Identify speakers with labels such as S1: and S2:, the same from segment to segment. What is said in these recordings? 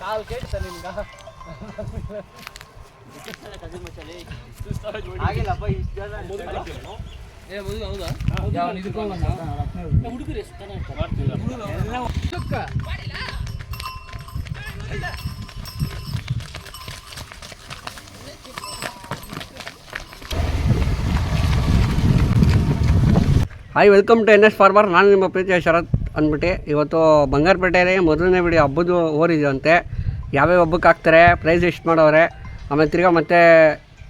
S1: ಕಾಲ್ ಕೇಳ್ತ ನಿಮ್ಗ ಆಗಿಲ್ಲಪ್ಪ ಇಷ್ಟು ಜನ
S2: hi welcome to N S farmer ನಾನು ನಿಮ್ಮ ಪ್ರೀತಿಯ ಶರತ್ ಅಂದ್ಬಿಟ್ಟು ಇವತ್ತು ಬಂಗಾರಪೇಟೆಯಲ್ಲಿ ಮೊದಲನೇ ಬಿಡಿ ಹಬ್ಬದ ಓರಿದಂತೆ ಯಾವ್ಯಾವ ಹಬ್ಬಕ್ಕೆ ಹಾಕ್ತಾರೆ ಪ್ರೈಸ್ ಎಷ್ಟು ಮಾಡೋರೆ ಆಮೇಲೆ ತಿರ್ಗಾ ಮತ್ತೆ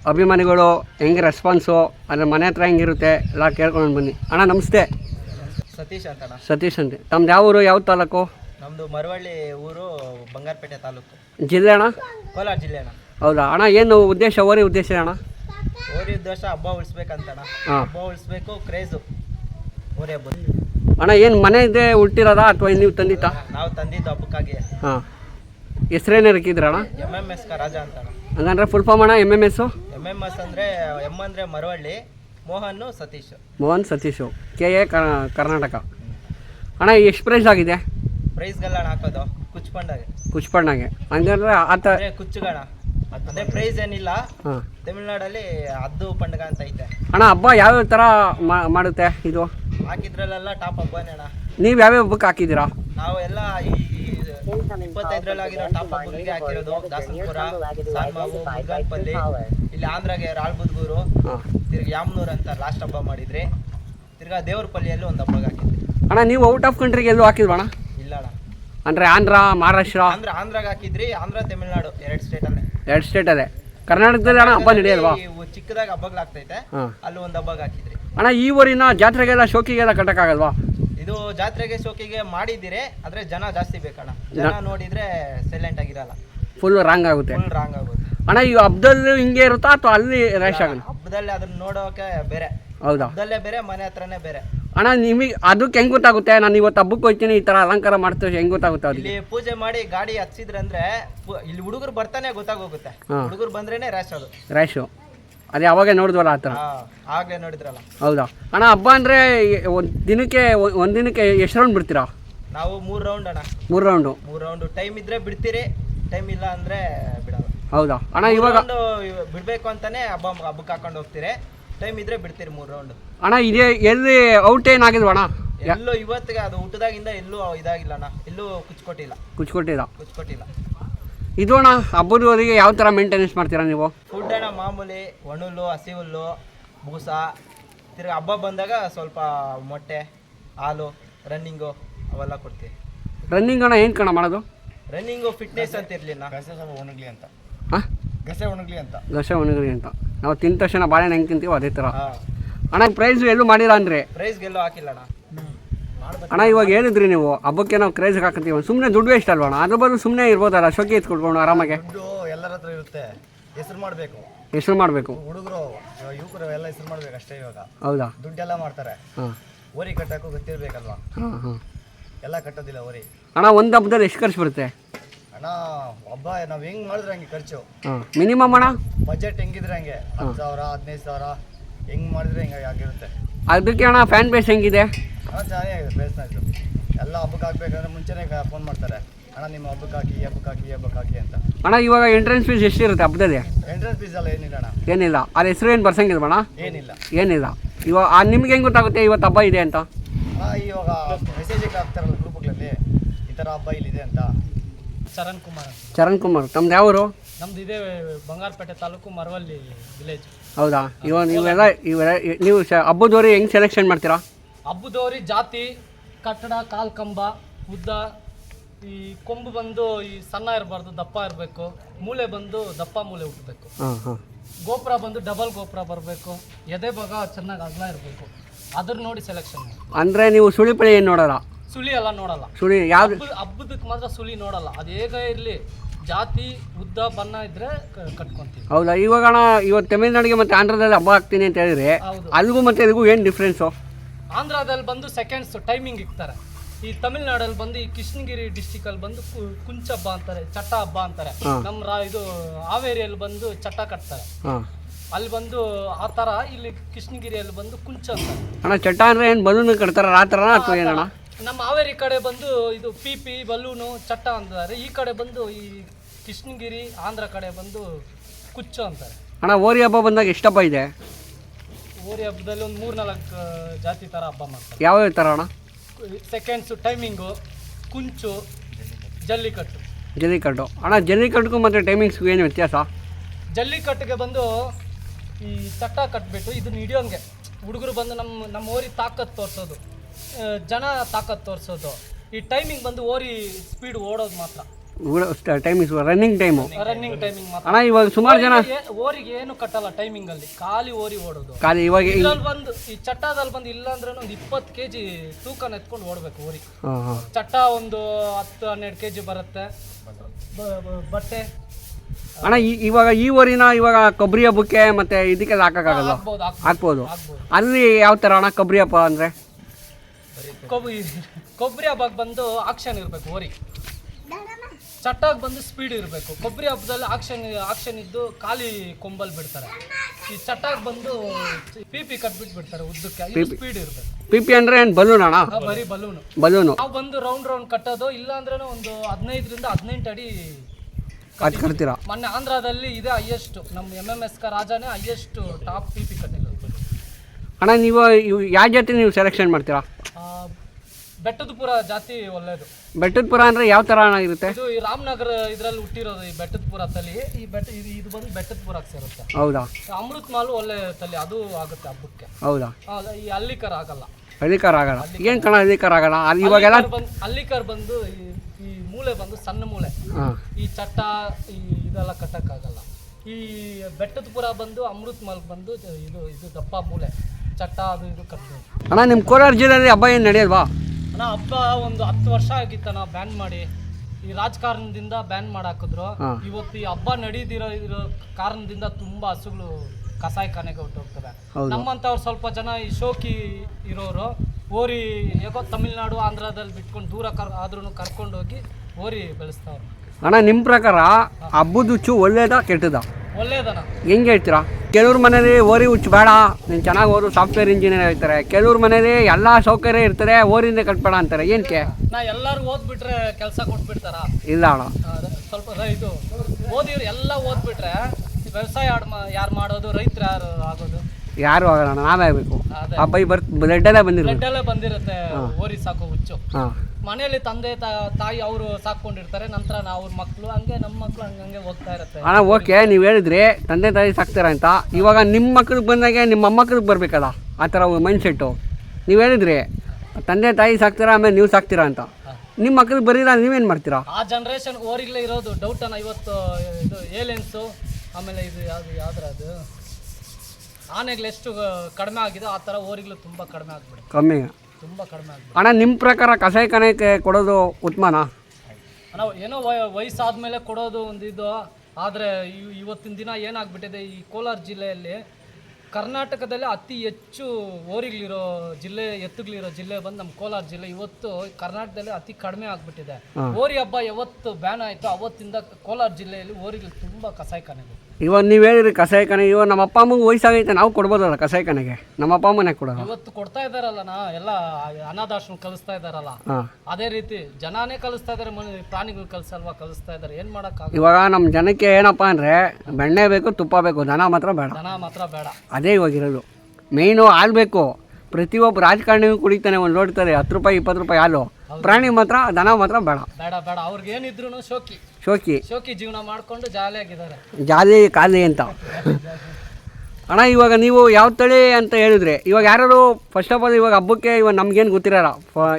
S2: ಅಭಿಮಾನಿಗಳು ಹೆಂಗೆ ರೆಸ್ಪಾನ್ಸು ಅಂದರೆ ಮನೆ ಹತ್ರ ಹೆಂಗಿರುತ್ತೆ ಎಲ್ಲ ಕೇಳ್ಕೊಂಡು ಬನ್ನಿ. ಅಣ್ಣ ನಮಸ್ತೆ.
S1: ಸತೀಶ್ ಅಂತ
S2: ಸತೀಶ್ ಅಂತೆ. ತಮ್ದು ಯಾವ ಊರು ಯಾವ ತಾಲೂಕು?
S1: ನಮ್ಮದು ಮರವಳ್ಳಿ ಊರು ಬಂಗಾರಪೇಟೆ ತಾಲೂಕು.
S2: ಜಿಲ್ಲೆ ಅಣ್ಣ?
S1: ಕೋಲಾರ ಜಿಲ್ಲೆ ಅಣ್ಣ.
S2: ಹೌದಾ? ಅಣ್ಣ ಏನು ಉದ್ದೇಶ ಓರಿ ಉದ್ದೇಶ ಅಣ್ಣ?
S1: ಓರಿ ಉದ್ದೇಶ ಹಬ್ಬ ಉಳಿಸ್ಬೇಕಂತಣ್ಣ
S2: ಹಾಂ.
S1: ಹಬ್ಬ ಉಳಿಸ್ಬೇಕು ಕ್ರೇಜು. ಓರಿ ಹಬ್ಬ.
S2: ಅಣ್ಣ ಏನು ಮನೆ ಇದೆ ಹುಟ್ಟಿರೋದಾ ಅಥವಾ ನೀವು ತಂದಿತ್ತಾ
S1: ನಾವು ತಂದಿದ್ದು ಹಬ್ಬಕ್ಕಾಗಿ.
S2: ಹಾಂ. ಹೆಸ್ರೇನು ಇರಕ್ಕಿದ್ರಣ್ಣ
S1: ಎಂ ಎಂ ಎಸ್ ಕ ರಾಜ ಅಂತಣ್ಣ
S2: ಹಂಗಂದ್ರೆ ಫುಲ್ ಫಾರ್ಮ್ ಅಣ್ಣ M M S
S1: M M S ಅಂದರೆ ಎಂ ಅಂದರೆ Maravalli Mohan Satish.
S2: Mohan Satish. K A Karnataka. ಅಣ್ಣ ಎಷ್ಟು ಪ್ರೈಸ್ ಆಗಿದೆ?
S1: ಪ್ರೈಸ್ಗೆಲ್ಲ ಹಾಕೋದು ಕುಚ್ಪಂಡಾಗೆ
S2: ಕುಚ್ಪಣ್ಣಗೆ ಹಂಗಂದ್ರೆ ಆತ
S1: ಅಂದರೆ ಕುಚ್ಚುಗಣ. ಅದೇ ಪ್ರೈಸ್ ಏನಿಲ್ಲ.
S2: ಹಾಂ.
S1: ತಮಿಳ್ನಾಡಲ್ಲಿ ಹದ್ದು ಪಂಡಗ ಅಂತ ಐತೆ.
S2: ಅಣ್ಣ ಹಬ್ಬ ಯಾವ್ಯಾವ ಥರ ಮಾ- ಮಾಡುತ್ತೆ ಇದು?
S1: ಹಾಕಿದ್ರಲ್ಲೆಲ್ಲ ಟಾಪ್ ಹಬ್ಬನೇ ಅಣ್ಣ.
S2: ನೀವು ಯಾವ್ಯಾವ ಬುಕ್ ಹಾಕಿದ್ದೀರಾ?
S1: ನಾವು ಎಲ್ಲ ಈ ಇಪ್ಪತ್ತೈದರಲ್ಲಿ ಆಗಿರೋ ಟಾಪ್ ಹಬ್ಬಗಳಿಗೆ ಹಾಕಿರೋದು ದಾಸನಪುರ ಸಾಲ್ಮಾವು ಮುದ್ಗನ್ಪಲ್ಲಿ ಇಲ್ಲಿ ಆಂಧ್ರಗೆ ರಾಳ್ಬುದ್ಗೂರು. ತಿರ್ಗಿ ಯಾಮನೂರ್ ಅಂತ ಲಾಸ್ಟ್ ಹಬ್ಬ ಮಾಡಿದ್ರಿ ತಿರ್ಗಾ ದೇವ್ರಪಲ್ಲಿಯಲ್ಲಿ ಒಂದು ಹಬ್ಬ ಹಾಕಿದ್ರಿ
S2: ಅಣ್ಣ ನೀವು ಔಟ್ ಆಫ್ ಕಂಟ್ರಿಗೆ ಎಲ್ಲೂ ಹಾಕಿದ್ವಾ ಅಣ್ಣ?
S1: ಇಲ್ಲ ಅಣ್ಣ.
S2: ಅಂದರೆ ಆಂಧ್ರ ಮಹಾರಾಷ್ಟ್ರ?
S1: ಅಂದ್ರೆ ಆಂಧ್ರಾಗ ಹಾಕಿದ್ರಿ ಆಂಧ್ರ ತಮಿಳ್ನಾಡು ಎರಡು ಸ್ಟೇಟ್ ಅಲ್ಲೇ.
S2: ಎರಡು ಸ್ಟೇಟ್ ಅದೇ ಕರ್ನಾಟಕದಲ್ಲಿ ಅಣ್ಣ ಹಬ್ಬ ನಡೆಯಲ್ವಾ?
S1: ಚಿಕ್ಕದಾಗ ಹಬ್ಬಗಳಾಗ್ತೈತೆ ಅಲ್ಲಿ ಒಂದು ಹಬ್ಬ ಹಾಕಿದ್ರಿ.
S2: ಅಣ್ಣ ಈ ಊರಿನ ಜಾತ್ರೆಗೆಲ್ಲ ಶೋಕಿಗೆಲ್ಲ ಕಟ್ಟಕ್ಕಾಗಲ್ವಾ?
S1: ಇದು ಜಾತ್ರೆಗೆ ಶೋಕಿಗೆ ಮಾಡಿದ್ದೀರಿ ಆದ್ರೆ ಜನ ಜಾಸ್ತಿ ಬೇಕಣ್ಣ. ಜನ ನೋಡಿದ್ರೆ ಸೈಲೆಂಟ್ ಆಗಿರಲ್ಲ.
S2: ಫುಲ್ ರಾಂಗ್ ಆಗುತ್ತೆ.
S1: ಫುಲ್ ರಾಂಗ್ ಆಗುತ್ತೆ.
S2: ಅಣ್ಣ ಈ ಹಬ್ಬದಲ್ಲಿ ಹಿಂಗೆ ಇರುತ್ತಾ ಅಥವಾ ಅಲ್ಲಿ ರ್ಯಾಶ್ ಆಗೋಣ
S1: ಹಬ್ಬದಲ್ಲಿ ಅದನ್ನ ನೋಡೋಕೆ ಬೇರೆ.
S2: ಹೌದಾ?
S1: ಹಬ್ಬದಲ್ಲೇ ಬೇರೆ ಮನೆ ಹತ್ರನೇ ಬೇರೆ.
S2: ಅಣ್ಣ ನಿಮಗೆ ಅದಕ್ಕೆ ಹೆಂಗ್ ಗೊತ್ತಾಗುತ್ತೆ? ನಾನು ಇವತ್ತು ಹಬ್ಬಕ್ಕೆ ಹೋಗ್ತೀನಿ ಈ ತರ ಅಲಂಕಾರ ಮಾಡ್ತೀವಿ ಹೆಂಗ್ ಗೊತ್ತಾಗುತ್ತೆ ಅವ್ರಿಗೆ
S1: ಇಲ್ಲಿ ಪೂಜೆ ಮಾಡಿ ಗಾಡಿ ಹಚ್ಚಿದ್ರಂದ್ರೆ ಪು- ಇಲ್ಲಿ ಹುಡುಗರು ಬರ್ತಾನೆ ಗೊತ್ತಾಗೋಗುತ್ತೆ. ಹುಡುಗರು ಬಂದ್ರೇನೆ ರ್ಯಾಶ್ ಅದು.
S2: ರ್ಯಾಶು ಅದೇ ಅವಾಗೇ ನೋಡಿದ್ವಲ್ಲ ಆ ಥರ.
S1: ಆಗಲೇ ನೋಡಿದ್ರಲ್ಲ.
S2: ಹೌದಾ? ಅಣ್ಣ ಹಬ್ಬ ಅಂದರೆ ಒಂದು ದಿನಕ್ಕೆ ಒಂದು ದಿನಕ್ಕೆ ಎಷ್ಟು ರೌಂಡ್ ಬಿಡ್ತೀರಾ?
S1: ನಾವು ಮೂರು ರೌಂಡ್ ಅಣ್ಣ.
S2: ಮೂರು ರೌಂಡು
S1: ಮೂರು ರೌಂಡ್ ಟೈಮ್ ಇದ್ರೆ ಬಿಡ್ತೀರಿ ಟೈಮ್ ಇಲ್ಲ ಅಂದ್ರೆ ಬಿಡಲ್ಲ.
S2: ಹೌದಾ? ಅಣ್ಣ ಇವಾಗ
S1: ಬಿಡಬೇಕು ಅಂತಲೇ ಅಂತಾನೆ ಹಬ್ಬ ಹಬ್ಬಕ್ಕೆ ಹಾಕೊಂಡು ಹೋಗ್ತೀರಿ. ಟೈಮ್ ಇದ್ರೆ ಬಿಡ್ತೀರಿ ಮೂರು ರೌಂಡ್
S2: ಅಣ್ಣ ಇದೇ ಎಲ್ಲಿ ಔಟ್ ಏನಾಗಿಲ್ವಾ ಅಣ್ಣ?
S1: ಎಲ್ಲೂ ಇವತ್ತಿಗೆ ಅದು ಊಟದಾಗಿಂದ ಎಲ್ಲೂ ಇದಾಗಿಲ್ಲ ಅಣ್ಣ. ಎಲ್ಲೂ ಕುಚ್ಕೊಟ್ಟಿಲ್ಲ.
S2: ಕುಚ್ಕೊಟ್ಟಿಲ್ಲ.
S1: ಕುಚ್ಕೊಟ್ಟಿಲ್ಲ.
S2: ಇದು ಅಣ್ಣ ಹಬ್ಬದವರೆಗೆ ಯಾವ ಥರ ಮೇಂಟೆನೆನ್ಸ್ ಮಾಡ್ತೀರಾ ನೀವು?
S1: ಫುಡ್ ಅಣ್ಣ ಮಾಮೂಲಿ ಒಣುಲ್ಲು ಹಸಿ ಹುಲ್ಲು ಬೂಸ. ತಿರ್ಗಿ ಹಬ್ಬ ಬಂದಾಗ ಸ್ವಲ್ಪ ಮೊಟ್ಟೆ ಹಾಲು ರನ್ನಿಂಗು ಅವೆಲ್ಲ ಕೊಡ್ತೀವಿ.
S2: ರನ್ನಿಂಗ್ ಅಣ್ಣ ಏನು ಕಣ ಮಾಡೋದು?
S1: ರನ್ನಿಂಗು ಫಿಟ್ನೆಸ್ ಅಂತ ಇರಲಿಲ್ಲ
S3: ಗಸೆ ಸ್ವಲ್ಪ ಒಣಗ್ಲಿ ಅಂತ.
S2: ಹಾಂ?
S3: ಗಸೆ ಒಣಗ್ಲಿ ಅಂತ.
S2: ಗಸೆ ಒಣಗಲಿ ಅಂತ. ನಾವು ತಿಂದ ತಕ್ಷಣ ಬಾಳೆಹಣ್ಣು ಹೆಂಗೆ ತಿಂತೀವೋ ಅದೇ ಥರ
S1: ಹಾಂ.
S2: ಅಣ್ಣ ಪ್ರೈಸ್ ಎಲ್ಲೂ ಮಾಡಿಲ್ಲ ಅಂದರೆ?
S1: ಪ್ರೈಸ್ಗೆಲ್ಲೂ ಹಾಕಿಲ್ಲ ಅಣ್ಣ.
S2: ಅಣ್ಣ ಇವಾಗ ಹೇಳಿದ್ರಿ ನೀವು? ಹಬ್ಬಕ್ಕೆ ನಾವು ಕ್ರೇಜಿಗೆ ಹಾಕಂತೀವಿ ಸುಮ್ಮನೆ ದುಡ್ಡು ವೇಸ್ಟ್ ಅಲ್ವಾ ಅಣ್ಣ? ಅದ್ರ ಬದಲು ಸುಮ್ಮನೆ ಇರ್ಬೋದಲ್ಲ ಶೋಕಿ ಎತ್ಕೊಂಡ್ಕೊಂಡು ಆರಾಮಾಗೆ.
S3: ದುಡ್ಡು ಎಲ್ಲರ ಹತ್ರ ಇರುತ್ತೆ. ಹೆಸರು ಮಾಡಬೇಕು.
S2: ಹೆಸರು ಮಾಡಬೇಕು.
S3: ಹುಡುಗರು ಯುವಕರು ಎಲ್ಲ ಹೆಸರು ಮಾಡ್ಬೇಕು ಅಷ್ಟೇ ಇವಾಗ.
S2: ಹೌದಾ?
S3: ದುಡ್ಡೆಲ್ಲ ಮಾಡ್ತಾರೆ. ಓರಿ ಕಟ್ಟಕ್ಕೂ ಗೊತ್ತಿರ್ಬೇಕಲ್ವಾ? ಎಲ್ಲ ಕಟ್ಟೋದಿಲ್ಲ ಓರಿ.
S2: ಅಣ್ಣ ಒಂದು ಹಬ್ಬದಲ್ಲಿ ಎಷ್ಟು ಖರ್ಚು ಬರುತ್ತೆ?
S3: ಅಣ್ಣ ಹಬ್ಬ ನಾವು ಹೆಂಗ್ ಮಾಡಿದ್ರೆ ಹಂಗೆ ಖರ್ಚು?
S2: ಮಿನಿಮಮ್ ಅಣ್ಣ?
S3: ಬಜೆಟ್ ಹೆಂಗಿದ್ರೆ ಹಂಗೆ? ಹತ್ತು ಸಾವಿರ ಹದಿನೈದು ಸಾವಿರ ಹೆಂಗ್ ಮಾಡಿದ್ರೆ ಹಿಂಗೆ ಆಗಿರುತ್ತೆ.
S2: ಅದಕ್ಕೆ ಅಣ್ಣ ಫ್ಯಾನ್ ಬೇಸ್ ಹೆಂಗಿದೆ?
S3: ಅಣ್ಣ ಚೆನ್ನಾಗಿದೆ ಪ್ಲೇಸ್ ಇದು ಎಲ್ಲ ಹಬ್ಬಕ್ಕೆ ಹಾಕ್ಬೇಕಂದ್ರೆ ಮುಂಚೆನೇ ಫೋನ್ ಮಾಡ್ತಾರೆ. ಅಣ್ಣ ನಿಮ್ಮ ಹಬ್ಬಕ್ಕೆ ಹಾಕಿ ಈ ಹಬ್ಬಕ್ಕೆ ಹಾಕಿ ಈ ಹಬ್ಬಕ್ಕೆ ಹಾಕಿ ಅಂತ.
S2: ಅಣ್ಣ ಇವಾಗ ಎಂಟ್ರೆನ್ಸ್ ಫೀಸ್ ಎಷ್ಟಿರುತ್ತೆ ಹಬ್ಬದಲ್ಲಿ?
S3: ಎಂಟ್ರೆನ್ಸ್ ಫೀಸ್ ಎಲ್ಲ ಏನಿಲ್ಲ ಅಣ್ಣ.
S2: ಏನಿಲ್ಲ. ಅದ್ರ ಹೆಸರು ಏನು ಬರ್ಸಂಗಿಲ್ವಣ್ಣ
S3: ಏನಿಲ್ಲ.
S2: ಏನಿಲ್ಲ. ಇವಾಗ ಆ ನಿಮ್ಗೆ ಹೆಂಗೆ ಗೊತ್ತಾಗುತ್ತೆ ಇವತ್ತು ಹಬ್ಬ ಇದೆ ಅಂತ?
S3: ಅಣ್ಣ ಇವಾಗ ಮೆಸೇಜಿಗೆ ಹಾಕ್ತಾರಲ್ಲ ಗ್ರೂಪ್ಗಳಲ್ಲಿ ಈ ಥರ ಹಬ್ಬ ಇಲ್ಲಿದೆ ಅಂತ.
S1: ಶರಣ್ ಕುಮಾರ್
S2: ಚರಣ್ ಕುಮಾರ್. ತಮ್ದು ಯಾವರು?
S1: ನಮ್ದು ಇದೇ ಬಂಗಾರಪೇಟೆ ತಾಲೂಕು ಮರವಳ್ಳಿ ವಿಲೇಜ್
S2: ಹೌದಾ? ಇವಾಗ ನೀವೆಲ್ಲ ಇವೆಲ್ಲ ನೀವು ಶ ಹಬ್ಬದವ್ರಿಗೆ ಹೆಂಗೆ ಸೆಲೆಕ್ಷನ್ ಮಾಡ್ತೀರಾ?
S4: ಹಬ್ಬದವ್ರಿ ಜಾತಿ ಕಟ್ಟಡ ಕಾಲು ಕಂಬ ಉದ್ದ ಈ ಕೊಂಬು ಬಂದು ಈ ಸಣ್ಣ ಇರಬಾರ್ದು ದಪ್ಪ ಇರಬೇಕು. ಮೂಳೆ ಬಂದು ದಪ್ಪ ಮೂಳೆ ಹುಟ್ಟಬೇಕು. ಗೋಪುರ ಬಂದು ಡಬಲ್ ಗೋಪುರ ಬರಬೇಕು. ಎದೆ ಭಾಗ ಚೆನ್ನಾಗಿ ಅಗಲ ಇರಬೇಕು. ಅದ್ರ ನೋಡಿ ಸೆಲೆಕ್ಷನ್
S2: ಅಂದ್ರೆ ನೀವು ಸುಳಿ ಪಳಿ ಏನು ನೋಡಲ್ಲ?
S4: ಸುಳಿ ಎಲ್ಲ ನೋಡಲ್ಲ.
S2: ಸುಳಿ
S4: ಯಾವ ಹಬ್ಬದಕ್ಕೆ ಮಾತ್ರ ಸುಳಿ ನೋಡಲ್ಲ. ಅದು ಹೇಗೆ ಇರಲಿ? ಜಾತಿ ಉದ್ದ ಬಣ್ಣ ಇದ್ರೆ ಕಟ್ಕೊಂತೀವಿ.
S2: ಹೌದಾ? ಇವಾಗ ಅಣ್ಣ ಇವತ್ತು ತಮಿಳ್ನಾಡಿಗೆ ಮತ್ತೆ ಆಂಧ್ರದಲ್ಲಿ ಹಬ್ಬ ಹಾಕ್ತೀನಿ ಅಂತ ಹೇಳಿದ್ರೆ ಅಲ್ಲಿಗೂ ಮತ್ತೆ ಇದಕ್ಕೂ ಏನು ಡಿಫ್ರೆನ್ಸು
S4: ಆಂಧ್ರದಲ್ಲಿ ಬಂದು ಸೆಕೆಂಡ್ಸ್ ಟೈಮಿಂಗ್ ಇಕ್ತಾರೆ. ಈ ತಮಿಳ್ನಾಡಲ್ಲಿ ಬಂದು ಈ ಕೃಷ್ಣಗಿರಿ ಡಿಸ್ಟಿಕ್ ಅಲ್ಲಿ ಬಂದು ಕುಂಚ ಹಬ್ಬ ಅಂತಾರೆ ಚಟ್ಟ ಹಬ್ಬ ಅಂತಾರೆ. ನಮ್ಮ ರಾ ಇದು ಹಾವೇರಿಯಲ್ಲಿ ಬಂದು ಚಟ್ಟ ಕಟ್ತಾರೆ. ಅಲ್ಲಿ ಬಂದು ಆ ತರ ಇಲ್ಲಿ ಕೃಷ್ಣಗಿರಿಯಲ್ಲಿ ಬಂದು ಕುಂಚ ಅಂತಾರೆ.
S2: ಅಣ್ಣ ಚಟ್ಟ ಅಂದರೆ ಏನು ಬಲೂನ್ ಕಟ್ತಾರ ಆ ಥರ ಅಥವಾ ಏನಣ್ಣ?
S4: ನಮ್ಮ ಹಾವೇರಿ ಕಡೆ ಬಂದು ಇದು ಪಿ ಪಿ ಬಲೂನು ಚಟ್ಟ ಅಂತಾರೆ. ಈ ಕಡೆ ಬಂದು ಈ ಕೃಷ್ಣಗಿರಿ ಆಂಧ್ರ ಕಡೆ ಬಂದು ಕುಚ್ಚು ಅಂತಾರೆ.
S2: ಅಣ್ಣ ಓರಿ ಹಬ್ಬ ಬಂದಾಗ ಎಷ್ಟು ಹಬ್ಬ ಇದೆ?
S4: ಓರಿ ಹಬ್ಬದಲ್ಲಿ ಒಂದು ಮೂರ್ನಾಲ್ಕು ಜಾತಿ ಥರ ಹಬ್ಬ ಮಾಡ್ತಾರೆ.
S2: ಯಾವ್ಯಾವ ಥರ ಅಣ್ಣ?
S4: ಸೆಕೆಂಡ್ಸು ಟೈಮಿಂಗು ಕುಂಚು ಜಲ್ಲಿಕಟ್ಟು.
S2: ಜಲ್ಲಿಕಟ್ಟು. ಅಣ್ಣ ಜಲ್ಲಿಕಟ್ಟಿಗೂ ಮತ್ತು ಟೈಮಿಂಗ್ಸ್ಗೂ ಏನು ವ್ಯತ್ಯಾಸ?
S4: ಜಲ್ಲಿಕಟ್ಟಿಗೆ ಬಂದು ಈ ಚಟ್ಟ ಕಟ್ಬಿಟ್ಟು ಇದನ್ನ ಹಿಡಿಯೋಂಗೆ. ಹುಡುಗರು ಬಂದು ನಮ್ಮ ನಮ್ಮ ಓರಿ ತಾಕತ್ತು ತೋರಿಸೋದು. ಜನ ತಾಕತ್ತು ತೋರಿಸೋದು. ಈ ಟೈಮಿಂಗ್ ಬಂದು ಓರಿ ಸ್ಪೀಡ್ ಓಡೋದು ಮಾತ್ರ.
S2: Timings running time
S4: running timing ಮಾತ್ರ.
S2: ಅಣ್ಣ ಇವಾಗ ಸುಮಾರು ಜನ
S4: ಓರಿಗೆ ಏನು ಕಟ್ಟಲ್ಲ ಟೈಮಿಂಗ್ ಅಲ್ಲಿ. ಖಾಲಿ ಓರಿ ಓಡೋದು.
S2: ಖಾಲಿ ಇವಾಗ
S4: ಇಲ್ಲಿ ಬಂದು ಈ ಚಟ್ಟದಲ್ಲಿ ಬಂದು ಇಲ್ಲ ಅಂದ್ರೆ ಒಂದು ಇಪ್ಪತ್ತು ಕೆ ಜಿ ತೂಕನ ಎತ್ಕೊಂಡು ಓಡಬೇಕು ಓರಿ. ಚಟ್ಟ ಒಂದು ಹತ್ತು ಹನ್ನೆರಡು ಕೆ ಜಿ ಬರುತ್ತೆ ಬಟ್ಟೆ.
S2: ಅಣ್ಣ ಈ- ಇವಾಗ ಈ ಊರಿನ ಇವಾಗ ಕೊಬ್ಬರಿ ಹಬ್ಬಕ್ಕೆ ಮತ್ತೆ ಇದಕ್ಕೆ ಹಾಕೋಕ್ಕಾಗಲ್ಲ?
S4: ಹಾಕ್ಬೋದು
S2: ಅಲ್ಲಿ ಯಾವ ಥರ ಅಣ್ಣ ಕೊಬ್ಬರಿ ಹಬ್ಬ ಅಂದರೆ?
S4: ಕೊಬ್ಬರಿ ಕೊಬ್ಬರಿ ಹಬ್ಬಕ್ಕೆ ಬಂದು ಆಕ್ಷನ್ ಇರಬೇಕು ಓರಿ. ಚಟ್ಟಾಗಿ ಬಂದು ಸ್ಪೀಡ್ ಇರಬೇಕು. ಕೊಬ್ಬರಿ ಹಬ್ಬದಲ್ಲಿ ಆಕ್ಷನ್ ಆಕ್ಷನ್ ಇದ್ದು ಖಾಲಿ ಕೊಂಬಲ್ ಬಿಡ್ತಾರೆ. ಈ ಚಟ್ಟಾಗಿ ಬಂದು ಪಿ ಪಿ ಕಟ್ಬಿಟ್ಟು ಬಿಡ್ತಾರೆ ಉದ್ದಕ್ಕೆ. ಇದು ಸ್ಪೀಡ್ ಇರಬೇಕು.
S2: ಪಿಪಿ ಅಂದ್ರೆ ಅಂದರೆ ಏನು ಬಲೂನ್ ಅಣ್ಣ?
S4: ಬರೀ ಬಲೂನು
S2: ಬಲೂನು
S4: ನಾವು ಬಂದು ರೌಂಡ್ ರೌಂಡ್ ಕಟ್ಟೋದು. ಇಲ್ಲ ಅಂದ್ರೆ ಒಂದು ಹದಿನೈದರಿಂದ ಹದಿನೆಂಟು ಅಡಿ
S2: ಅದು ಕಟ್ತೀರಾ?
S4: ಮೊನ್ನೆ ಆಂಧ್ರದಲ್ಲಿ ಇದೆ ಹೈಯೆಸ್ಟ್ ನಮ್ಮ ಎಂ ಎಂ ಎಸ್ ಕ ರಾಜನೇ ಹೈಯೆಸ್ಟ್ ಟಾಪ್ ಪಿಪಿ ಪಿ ಕಟ್ಟಿರೋದು.
S2: ಅಣ್ಣ ನೀವು ಯಾವ ಜಾತಿ ನೀವು ಸೆಲೆಕ್ಷನ್ ಮಾಡ್ತೀರಾ?
S4: ಆ, ಬೆಟ್ಟದಪುರ ಜಾತಿ ಒಳ್ಳೇದು.
S2: ಬೆಟ್ಟದಪುರ ಅಂದ್ರೆ ಯಾವ ತರ ಆಗಿರುತ್ತೆ ಇರುತ್ತೆ?
S4: ಇದು ಈ ರಾಮನಗರ ಇದ್ರಲ್ಲಿ ಹುಟ್ಟಿರೋದು ಈ ಬೆಟ್ಟದಪುರ ತಲಿ. ಈ ಬೆಟ್ಟ ಇದು ಇದು ಬಂದು ಬೆಟ್ಟದಪುರಕ್ಕೆ ಸೇರುತ್ತೆ.
S2: ಹೌದಾ?
S4: ಅಮೃತ್ ಮಾಲು ಒಳ್ಳೆ ತಲಿ ಅದು ಆಗುತ್ತೆ ಹಬ್ಬಕ್ಕೆ.
S2: ಹೌದಾ?
S4: ಹೌದಾ ಈ ಅಲ್ಲಿಕರ್ ಆಗಲ್ಲ.
S2: ಅಲ್ಲಿಕರ್ ಆಗಲ್ಲ. ಏನ್ ಕಣ ಅಲ್ಲಿಕರ್ ಆಗಲ್ಲ? ಅಲ್ಲಿ ಇವಾಗೆಲ್ಲ
S4: ಬಂದು ಹಳ್ಳಿಕರ್ ಬಂದು ಈ ಈ ಮೂಳೆ ಬಂದು ಸಣ್ಣ ಮೂಳೆ
S2: ಹಾಂ.
S4: ಈ ಚಟ್ಟ ಈ ಇದೆಲ್ಲ ಕಟ್ಟಕ್ಕಾಗಲ್ಲ ಈ ಬೆಟ್ಟದಪುರ ಬಂದು ಅಮೃತ್ ಮಾಲ್ ಬಂದು ಇದು ಇದು ದಪ್ಪ ಮೂಳೆ ಚಟ್ಟ ಅದು ಇದು ಕಟ್ಬೋದು.
S2: ಅಣ್ಣ ನಿಮ್ಮ ಕೋಲಾರ ಜಿಲ್ಲೆಯಲ್ಲಿ ಹಬ್ಬ ಏನು ನಡೆಯೋಲ್ವಾ?
S4: ಅಣ್ಣ ಹಬ್ಬ ಒಂದು ಹತ್ತು ವರ್ಷ ಆಗಿತ್ತಣ್ಣ ಬ್ಯಾನ್ ಮಾಡಿ. ಈ ರಾಜಕಾರಣದಿಂದ ಬ್ಯಾನ್ ಮಾಡಾಕಿದ್ರು. ಇವತ್ತು ಈ ಹಬ್ಬ ನಡೀದಿರೋ ಇರೋ ಕಾರಣದಿಂದ ತುಂಬಾ ಹಸುಗಳು ಕಸಾಯಿಖಾನೆಗೆ
S2: ಹೊಟ್ಟೋಗ್ತವೆ
S4: ನಮ್ಮಂತವ್ರು ಸ್ವಲ್ಪ ಜನ ಈ ಶೋಕಿ ಇರೋರು ಓರಿ ಹೇಗೋ ತಮಿಳ್ನಾಡು ಆಂಧ್ರದಲ್ಲಿ ಬಿಟ್ಕೊಂಡು ದೂರ ಕರ್ ಆದ್ರೂ ಕರ್ಕೊಂಡೋಗಿ ಓರಿ ಬೆಳೆಸ್ತಾವ್ರು.
S2: ಅಣ್ಣ ನಿಮ್ಮ ಪ್ರಕಾರ ಹಬ್ಬದ ಹುಚ್ಚು ಒಳ್ಳೇದಾ ಕೆಟ್ಟದಾ? ಹೆಂಗೆ ಹೇಳ್ತೀರಾ? ಕೆಲವ್ರ ಮನೇಲಿ ಓರಿ ಹುಚ್ಚು ಬೇಡ. ನೀನು ಚೆನ್ನಾಗಿ ಓದು ಸಾಫ್ಟ್ವೇರ್ ಇಂಜಿನಿಯರ್ ಹೇಳ್ತಾರೆ. ಕೆಲವ್ರ ಮನೇಲಿ ಎಲ್ಲ ಸೌಕರ್ಯ ಇರ್ತಾರೆ ಓರಿಂದ ಕಟ್ಬೇಡ ಅಂತಾರೆ. ಏನಕ್ಕೆ
S4: ನಾ ಎಲ್ಲರೂ ಓದ್ಬಿಟ್ರೆ ಕೆಲಸ ಕೊಟ್ಬಿಡ್ತಾರ?
S2: ಇಲ್ಲ ಅಣ್ಣ.
S4: ಸ್ವಲ್ಪ ಇದು ಓದಿವ್ರು ಎಲ್ಲ ಓದ್ಬಿಟ್ರೆ ವ್ಯವಸಾಯ ಯಾರು ಮಾಡೋದು ರೈತರು ಯಾರು ಆಗೋದು?
S2: ಯಾರು ಆಗಲ್ಲ ಅಣ್ಣ. ನಾವೇ ಆಗಬೇಕು.
S4: ಅಪ್ಪ
S2: ಆ ಬೈ ಬರ್ ಬ್ಲಡ್ಡಲ್ಲೇ ಬಂದಿರ್ಬೇಕು
S4: ಬ್ಲಡ್ಡಲ್ಲೇ ಬಂದಿರುತ್ತೆ ಓರಿ ಸಾಕು ಹುಚ್ಚು.
S2: ಹಾಂ.
S4: ಮನೆಯಲ್ಲಿ ತಂದೆ ತಾಯಿ ಅವರು ಸಾಕೊಂಡಿರ್ತಾರೆ ನಂತರ ನಾವು ಅವ್ರ ಮಕ್ಕಳು ಹಂಗೆ ನಮ್ಮ ಮಕ್ಕಳು ಹಂಗೆ ಹೋಗ್ತಾ ಇರುತ್ತೆ.
S2: ಅಣ್ಣ ಓಕೆ ನೀವು ಹೇಳಿದ್ರಿ ತಂದೆ ತಾಯಿ ಸಾಕ್ತೀರ ಅಂತ. ಇವಾಗ ನಿಮ್ಮ ಮಕ್ಳಿಗೆ ಬಂದಾಗೆ ನಿಮ್ಮ ಮೊಮ್ಮಕ್ಳಿಗೆ ಬರಬೇಕಲ್ಲ? ಆ ಥರ ಮೈಂಡ್ ಸೆಟ್ಟು ನೀವು ಹೇಳಿದ್ರಿ ತಂದೆ ತಾಯಿ ಸಾಕ್ತೀರಾ ಆಮೇಲೆ ನೀವು ಸಾಕ್ತೀರಾ ಅಂತ. ನಿಮ್ಮ ಮಕ್ಳಿಗೆ ಬರೀರಾ ನೀವೇನು ಮಾಡ್ತೀರಾ?
S4: ಆ ಜನ್ರೇಷನ್ ಓರಿಗ್ಲೇ ಇರೋದು ಡೌಟ್ ಅನ್ನ ಇವತ್ತು ಇದು ಏಲೆನ್ಸು ಆಮೇಲೆ ಇದು ಯಾವುದು ಯಾವ್ದ್ರ ಅದು? ಆನೆಗಳು ಎಷ್ಟು ಕಡಿಮೆ ಆಗಿದೆ ಆ ಥರ ಓರಿಗಳು ತುಂಬ ಕಡಿಮೆ ಆಗ್ಬಿಡುತ್ತೆ.
S2: ಕಮ್ಮಿ
S4: ತುಂಬ ಕಡಿಮೆ
S2: ಅಣ್ಣ ನಿಮ್ಮ ಪ್ರಕಾರ ಕಸಾಯಿಖಾನೆಗೆ ಕೊಡೋದು ಉತ್ತಮನಾ?
S4: ಅಣ್ಣ ಏನೋ ವಯ- ವಯಸ್ಸಾದ್ಮೇಲೆ ಕೊಡೋದು ಒಂದು ಇದು ಆದರೆ ಇವತ್ತಿನ ದಿನ ಏನಾಗ್ಬಿಟ್ಟಿದೆ ಈ ಕೋಲಾರ ಜಿಲ್ಲೆಯಲ್ಲಿ ಕರ್ನಾಟಕದಲ್ಲಿ ಅತಿ ಹೆಚ್ಚು ಓರಿಗಳಿರೋ ಜಿಲ್ಲೆ ಎತ್ತುಗಳಿರೋ ಜಿಲ್ಲೆ ಬಂದು ನಮ್ಮ ಕೋಲಾರ ಜಿಲ್ಲೆ. ಇವತ್ತು ಕರ್ನಾಟಕದಲ್ಲಿ ಅತಿ ಕಡಿಮೆ ಆಗ್ಬಿಟ್ಟಿದೆ. ಓರಿ ಹಬ್ಬ ಯಾವತ್ತು ಬ್ಯಾನ್ ಆಯಿತು ಅವತ್ತಿಂದ ಕೋಲಾರ ಜಿಲ್ಲೆಯಲ್ಲಿ ಓರಿಗಳು ತುಂಬ ಕಸಾಯಿಖಾನೆಗಳು
S2: ಇವಾಗ ನೀವು ಹೇಳಿದ್ರಿ ಕಸಾಯಿಖಾನೆ ಇವಾಗ ನಮ್ಮ ಅಪ್ಪ ಅಮ್ಮಗೆ ವಯಸ್ಸಾಗೈತೆ ನಾವು ಕೊಡ್ಬೋದಲ್ಲ ಕಸಾಯಿಖಾನೆಗೆ? ನಮ್ಮ ಅಪ್ಪ ಅಮ್ಮನೆ ಕೊಡೋದು.
S4: ಇವತ್ತು ಕೊಡ್ತಾ ಇದಾರಲ್ಲ ನಾ ಎಲ್ಲ ಅನಾಥಾಶ್ರಮ ಕಲಿಸ್ತಾ ಇದಾರಲ್ಲ ಅದೇ ರೀತಿ ಜನಾನೇ ಕಲಿಸ್ತಾ ಇದಾರೆ ಮನೆ ಪ್ರಾಣಿಗಳು ಕಲಿಸಲ್ವಾ ಕಲಿಸ್ತಾ ಇದಾರೆ ಏನು ಮಾಡೋಕ್ಕಾಗಲ್ಲ
S2: ಇವಾಗ ನಮ್ಮ ಜನಕ್ಕೆ ಏನಪ್ಪ ಅಂದರೆ ಬೆಣ್ಣೆ ಬೇಕು ತುಪ್ಪ ಬೇಕು ದನ ಮಾತ್ರ ಬೇಡ.
S4: ದನ ಮಾತ್ರ ಬೇಡ.
S2: ಅದೇ ಇವಾಗಿರೋದು ಮೇಯ್ನು ಹಾಲು ಬೇಕು. ಪ್ರತಿಯೊಬ್ಬ ರಾಜಕಾರಣಿಗೂ ಕುಡಿತಾನೆ ಒಂದು ನೋಡ್ತಾರೆ ಹತ್ತು ರೂಪಾಯಿ ಇಪ್ಪತ್ತು ರೂಪಾಯಿ ಹಾಲು. ಪ್ರಾಣಿ ಮಾತ್ರ ದನ ಮಾತ್ರ ಬೇಡ.
S4: ಬೇಡ ಬೇಡ. ಅವ್ರಿಗೆ ಏನಿದ್ರು ಶೋಕಿ.
S2: ಶೋಕಿ.
S4: ಶೋಕಿ ಜೀವನ ಮಾಡಿಕೊಂಡು ಜಾಲಿಯಾಗಿದ್ದಾರೆ.
S2: ಜಾಲಿ ಖಾಲಿ ಅಂತ. ಅಣ್ಣ ಇವಾಗ ನೀವು ಯಾವ ತಳಿ ಅಂತ ಹೇಳಿದ್ರೆ ಇವಾಗ ಯಾರು ಫಸ್ಟ್ ಆಫ್ ಆಲ್ ಇವಾಗ ಹಬ್ಬಕ್ಕೆ ಇವಾಗ ನಮ್ಗೇನು ಗೊತ್ತಿರಲ್ಲ.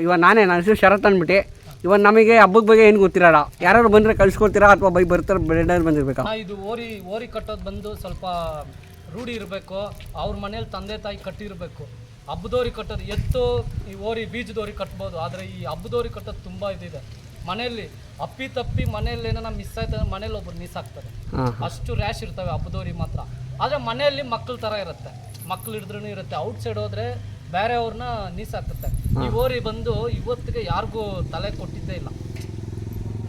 S2: ಇವಾಗ ನಾನೇ ನನ್ನ ಹೆಸರು ಶರತ್ ಅಂದ್ಬಿಟ್ಟು ಇವಾಗ ನಮಗೆ ಹಬ್ಬದ ಬಗ್ಗೆ ಏನು ಗೊತ್ತಿರಲ್ಲ. ಯಾರು ಬಂದರೆ ಕಳಿಸ್ಕೊಡ್ತೀರಾ ಅಥವಾ ಬೈ ಬರ್ತಾರೆ ಬ್ಲೆಂಡರ್ ಬಂದಿರಬೇಕಾ?
S4: ಇದು ಓರಿ ಓರಿ ಕಟ್ಟೋದು ಬಂದು ಸ್ವಲ್ಪ ರೂಢಿ ಇರಬೇಕು. ಅವ್ರ ಮನೇಲಿ ತಂದೆ ತಾಯಿ ಕಟ್ಟಿರಬೇಕು. ಹಬ್ಬದೋರಿ ಕಟ್ಟೋದು ಎತ್ತು ಈ ಓರಿ ಬೀಜದೋರಿ ಕಟ್ಬೋದು. ಆದರೆ ಈ ಹಬ್ಬದೋರಿ ಕಟ್ಟೋದು ತುಂಬ ಇದಿದೆ. ಮನೆಯಲ್ಲಿ ಅಪ್ಪಿ ತಪ್ಪಿ ಮನೆಯಲ್ಲಿ ಏನಾರ ಮಿಸ್ ಆಯ್ತು ಮನೇಲಿ ಒಬ್ರು ಮಿಸ್
S2: ಆಗ್ತಾರೆ.
S4: ಅಷ್ಟು ರ್ಯಾಶ್ ಇರ್ತವೆ ಹಬ್ಬದವ್ರಿಗೆ ಮಾತ್ರ. ಆದ್ರೆ ಮನೆಯಲ್ಲಿ ಮಕ್ಕಳ ಥರ ಇರುತ್ತೆ. ಮಕ್ಳು ಹಿಡಿದ್ರೂ ಇರುತ್ತೆ. ಔಟ್ ಸೈಡ್ ಅವ್ರನ್ನ ಬೇರೆಯವ್ರನ್ನ ನೀಸಾಕುತ್ತೆ ಈ ಓರಿ ಬಂದು ಇವತ್ತಿಗೆ ಯಾರಿಗೂ ತಲೆ ಕೊಟ್ಟಿದ್ದೇ ಇಲ್ಲ.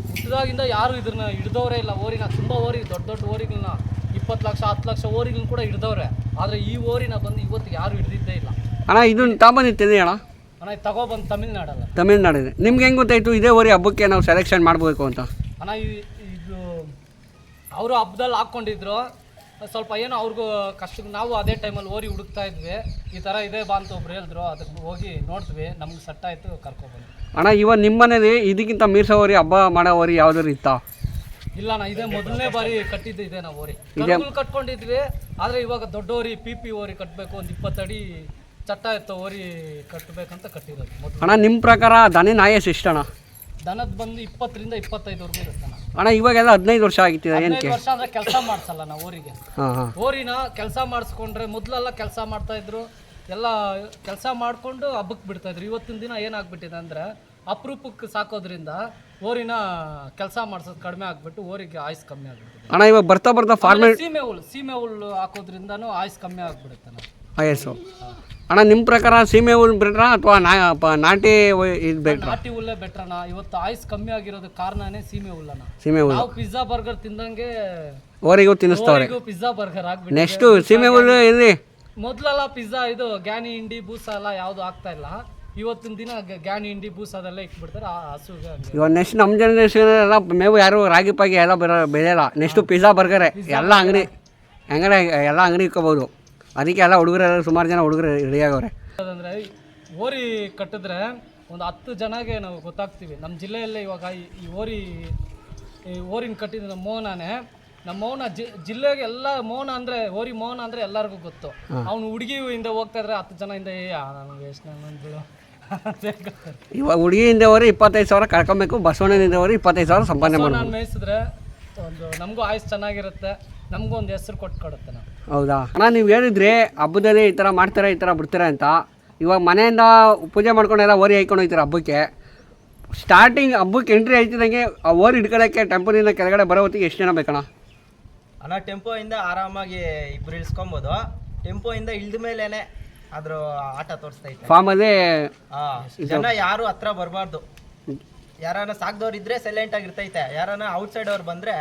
S4: ಹುಟ್ಟಿದಾಗಿಂದ ಯಾರು ಇದನ್ನ ಹಿಡ್ದವ್ರೇ ಇಲ್ಲ. ಓರಿನ ತುಂಬ ಓರಿ ದೊಡ್ಡ ದೊಡ್ಡ ಓರಿಗಳನ್ನ ಇಪ್ಪತ್ತು ಲಕ್ಷ ಹತ್ತು ಲಕ್ಷ ಓರಿಗಳನ್ನ ಕೂಡ ಹಿಡ್ದವ್ರೆ. ಆದ್ರೆ ಈ ಓರಿನ ಬಂದು ಇವತ್ತಿಗೆ ಯಾರು ಹಿಡ್ದಿದ್ದೇ ಇಲ್ಲ.
S2: ಅಣ್ಣ ಇದನ್ನ ತಾಂಬಂದಿತ್ತಿದೆ ಅಣ್ಣ.
S4: ಅಣ್ಣ ಇದು ತಗೊಬಂದು ತಮಿಳ್ನಾಡಲ್ಲ
S2: ತಮಿಳ್ನಾಡಿದೆ ನಿಮ್ಗೆ ಹೆಂಗೆ ಗೊತ್ತಾಯ್ತು? ಇದೇ ಓರಿ ಹಬ್ಬಕ್ಕೆ ನಾವು ಸೆಲೆಕ್ಷನ್ ಮಾಡಬೇಕು ಅಂತ.
S4: ಅಣ್ಣ ಇದು ಅವರು ಹಬ್ಬದಲ್ಲಿ ಹಾಕ್ಕೊಂಡಿದ್ರು. ಸ್ವಲ್ಪ ಏನೋ ಅವ್ರಿಗೂ ಕಷ್ಟ ನಾವು ಅದೇ ಟೈಮಲ್ಲಿ ಓರಿ ಹುಡುಕ್ತಾ ಇದ್ವಿ. ಈ ಥರ ಇದೆ ಬಾ ಅಂತ ಒಬ್ರು ಹೇಳಿದ್ರು. ಅದಕ್ಕೆ ಹೋಗಿ ನೋಡಿದ್ವಿ. ನಮ್ಗೆ ಸೆಟ್ ಆಯಿತು ಕರ್ಕೊಬಂದು
S2: ಅಣ್ಣ ಇವಾಗ ನಿಮ್ಮ ಮನೇಲಿ ಇದಕ್ಕಿಂತ ಮೀರ್ಸೋ ಓರಿ ಹಬ್ಬ ಮಾಡೋ ಓರಿ ಯಾವ್ದಾರು ಇತ್ತಾ?
S4: ಇಲ್ಲ ಅಣ್ಣ ಇದೇ ಮೊದಲನೇ ಬಾರಿ ಕಟ್ಟಿದ್ದು ಇದೆ ನಾವು ಓರಿ. ಕಟ್ಕೊಂಡಿದ್ವಿ. ಆದರೆ ಇವಾಗ ದೊಡ್ಡ ಓರಿ ಪಿ ಪಿ ಓರಿ ಕಟ್ಟಬೇಕು ಒಂದು ಇಪ್ಪತ್ತಡಿ ಚಟ್ಟ ಇತ್ತು ಓರಿ ಕಟ್ಟಬೇಕಂತ ಕಟ್ಟಿರೋದು ಮೊದಲು.
S2: ಅಣ್ಣ ನಿಮ್ಮ ಪ್ರಕಾರ ದನ ನಾಯಸ್ ಇಷ್ಟಣ್ಣ
S4: ದನದ ಬಂದು ಇಪ್ಪತ್ತರಿಂದ ಇಪ್ಪತ್ತೈದವರೆಗೂ ಇರುತ್ತೆ ಅಣ್ಣ.
S2: ಅಣ್ಣ ಇವಾಗೆಲ್ಲ ಹದಿನೈದು ವರ್ಷ ಆಗಿತ್ತಿದೆ ಏನಕ್ಕೆ
S4: ಹದಿನೈದು ವರ್ಷ ಅಂದ್ರೆ ಕೆಲಸ ಮಾಡಿಸಲ್ಲ ನಾವು ಊರಿಗೆ.
S2: ಹಾಂ ಹಾಂ.
S4: ಓರಿನ ಕೆಲಸ ಮಾಡಿಸ್ಕೊಂಡ್ರೆ ಮೊದಲೆಲ್ಲ ಕೆಲಸ ಮಾಡ್ತಾ ಇದ್ರು. ಎಲ್ಲ ಕೆಲಸ ಮಾಡಿಕೊಂಡು ಹಬ್ಬಕ್ಕೆ ಬಿಡ್ತಾ ಇದ್ರು. ಇವತ್ತಿನ ದಿನ ಏನಾಗ್ಬಿಟ್ಟಿದೆ ಅಂದರೆ ಅಪರೂಪಕ್ಕೆ ಸಾಕೋದ್ರಿಂದ ಓರಿನ ಕೆಲಸ ಮಾಡಿಸೋದು ಕಡಿಮೆ ಆಗ್ಬಿಟ್ಟು ಓರಿಗೆ ಆಯುಸ್ ಕಮ್ಮಿ ಆಗ್ಬಿಟ್ಟಿದೆ
S2: ಅಣ್ಣ ಇವಾಗ ಬರ್ತಾ ಬರ್ತಾ ಫಾರ್ಮ್
S4: ಆಮೇಲೆ ಸೀಮೆ ಹುಲ್ ಸೀಮೆ ಹುಲ್ಲು ಹಾಕೋದ್ರಿಂದನೂ ಆಯುಸ್ ಕಮ್ಮಿ ಆಗ್ಬಿಡುತ್ತೆ ನಾವು
S2: ಆಯಸ್ಸು. ಅಣ್ಣ ನಿಮ್ಮ ಪ್ರಕಾರ ಸೀಮೆ ಹುಲ್ ಬೆಟ್ರ ಅಥವಾ ನಾ ಪ- ನಾಟಿ ಇದು ಬೆಟ್ರ?
S4: ನಾಟಿ ಹುಲ್ಲೇ ಬೆಟ್ರಣ ಇವತ್ತು ಆಯ್ಸ್ ಕಮ್ಮಿ ಆಗಿರೋದು ಕಾರಣನೇ ಸೀಮೆ ಹುಲ್ಲನ?
S2: ಸೀಮೆ ಹುಲ್ಲು.
S4: ನಾವು ಪಿಜ್ಜಾ ಬರ್ಗರ್ ತಿಂದಂಗೆ
S2: ಅವರಿಗೂ ತಿನ್ನಿಸ್ತವ್ರೆ.
S4: ಪಿಜ್ಜಾ ಬರ್ಗರ್ ಆಗ್ಬಿಟ್ಟು
S2: ನೆಕ್ಸ್ಟು ಸೀಮೆ ಹುಲ್ಲು ಇಲ್ಲಿ
S4: ಮೊದಲೆಲ್ಲ ಪಿಜ್ಜಾ ಇದು ಗ್ಯಾನಿ ಹಿಂಡಿ ಬೂಸ ಎಲ್ಲ ಯಾವುದು ಆಗ್ತಾ ಇಲ್ಲ. ಇವತ್ತಿನ ದಿನ ಗ- ಗ್ಯಾನಿ ಹಿಂಡಿ ಬೂಸದೆಲ್ಲ ಇಟ್ಬಿಡ್ತಾರೆ. ಆ ಹಸುಗೆ ಹಂಗೆ.
S2: ಇವಾಗ ನೆಕ್ಸ್ಟ್ ನಮ್ಮ ಜನರೇಷನ್ ಎಲ್ಲ ಮೇವು ಯಾರು ರಾಗಿ ಪಾಗಿ ಎಲ್ಲ ಬರೋ ಬೆಳೆಯಲ್ಲ. ನೆಕ್ಸ್ಟು ಪಿಜ್ಜಾ ಬರ್ಗರೆ ಎಲ್ಲ ಅಂಗಡಿ ಅಂಗಡಿ ಎಲ್ಲ ಅಂಗಡಿ ಇಕ್ಕೋಬೋದು ಅದಕ್ಕೆ ಎಲ್ಲ ಹುಡುಗರೆಲ್ಲ ಸುಮಾರು ಜನ ಹುಡುಗರು ರೆಡಿಯಾಗವ್ರೆ
S4: ಅದಂದ್ರೆ ಓರಿ ಕಟ್ಟಿದ್ರೆ ಒಂದು ಹತ್ತು ಜನಗೆ ನಾವು ಗೊತ್ತಾಗ್ತೀವಿ. ನಮ್ಮ ಜಿಲ್ಲೆಯಲ್ಲೇ ಇವಾಗ ಈ- ಈ ಓರಿ ಈ ಓರಿನ ಕಟ್ಟಿದ ನಮ್ಮ ಮೋಹನನೇ ನಮ್ಮ ಮೌನ ಜಿ- ಜಿಲ್ಲೆಗೆ ಎಲ್ಲ ಮೌನ ಅಂದರೆ ಓರಿ ಮೌನ ಅಂದರೆ ಎಲ್ಲರಿಗೂ ಗೊತ್ತು. ಅವನು ಹುಡುಗಿಯಿಂದ ಹೋಗ್ತಾ ಇದ್ರೆ ಹತ್ತು ಜನ ಹಿಂದೆ ಏ ನನಗೆ ಎಷ್ಟು ನಂದು
S2: ಇವಾಗ ಹುಡುಗಿಯಿಂದ ಹೋರಿ ಇಪ್ಪತ್ತೈದು ಸಾವಿರ ಕಳ್ಕೊಬೇಕು ಬಸವಣ್ಣನಿಂದ ಹೋರಿ ಇಪ್ಪತ್ತೈದು ಸಾವಿರ ಸಂಪಾದನೆ
S4: ಮೇಯಿಸಿದ್ರೆ ಒಂದು ನಮಗೂ ಆಯುಸ್ ಚೆನ್ನಾಗಿರುತ್ತೆ. ನಮಗೂ ಒಂದು ಹೆಸರು ಕೊಟ್ಟು ಕೊಡುತ್ತೆ ನಾವು.
S2: ಹೌದಾ? ಅಣ್ಣ ನೀವು ಹೇಳಿದ್ರಿ ಹಬ್ಬದಲ್ಲಿ ಈ ಥರ ಮಾಡ್ತಾರೆ ಈ ಥರ ಬಿಡ್ತಾರೆ ಅಂತ. ಇವಾಗ ಮನೆಯಿಂದ ಪೂಜೆ ಮಾಡ್ಕೊಂಡೆಲ್ಲ ಓರಿ ಹಾಯ್ಕೊಂಡು ಹೋಗ್ತಾರೆ ಹಬ್ಬಕ್ಕೆ? ಸ್ಟಾರ್ಟಿಂಗ್ ಹಬ್ಬಕ್ಕೆ ಎಂಟ್ರಿ ಆಯ್ತಿದಂಗೆ ಆ ಓರಿ ಹಿಡ್ಕೊಳ್ಳೋಕ್ಕೆ ಟೆಂಪೋನಿಂದ ಕೆಳಗಡೆ ಬರೋ ಹೊತ್ತಿಗೆ ಎಷ್ಟು ಜನ ಬೇಕಣ್ಣ?
S1: ಅಣ್ಣ ಟೆಂಪೋ ಇಂದ ಆರಾಮಾಗಿ ಇಬ್ರು ಇಳಿಸ್ಕೊಬೋದು. ಟೆಂಪೋ ಇಂದ ಇಳ್ದ ಮೇಲೇನೆ ಅದ್ರ ಆಟ ತೋರಿಸ್ತೈತೆ
S2: ಫಾರ್ಮಲ್ಲಿ
S1: ಹಾ ಜನ ಯಾರು ಹತ್ರ ಬರಬಾರ್ದು. ಯಾರನ್ನ ಸಾಕ್ದವ್ರು ಇದ್ರೆ ಸೈಲೆಂಟ್ ಆಗಿರ್ತೈತೆ ಯಾರನ್ನ ಔಟ್ ಸೈಡ್ ಅವ್ರು ಬಂದ್ರೆ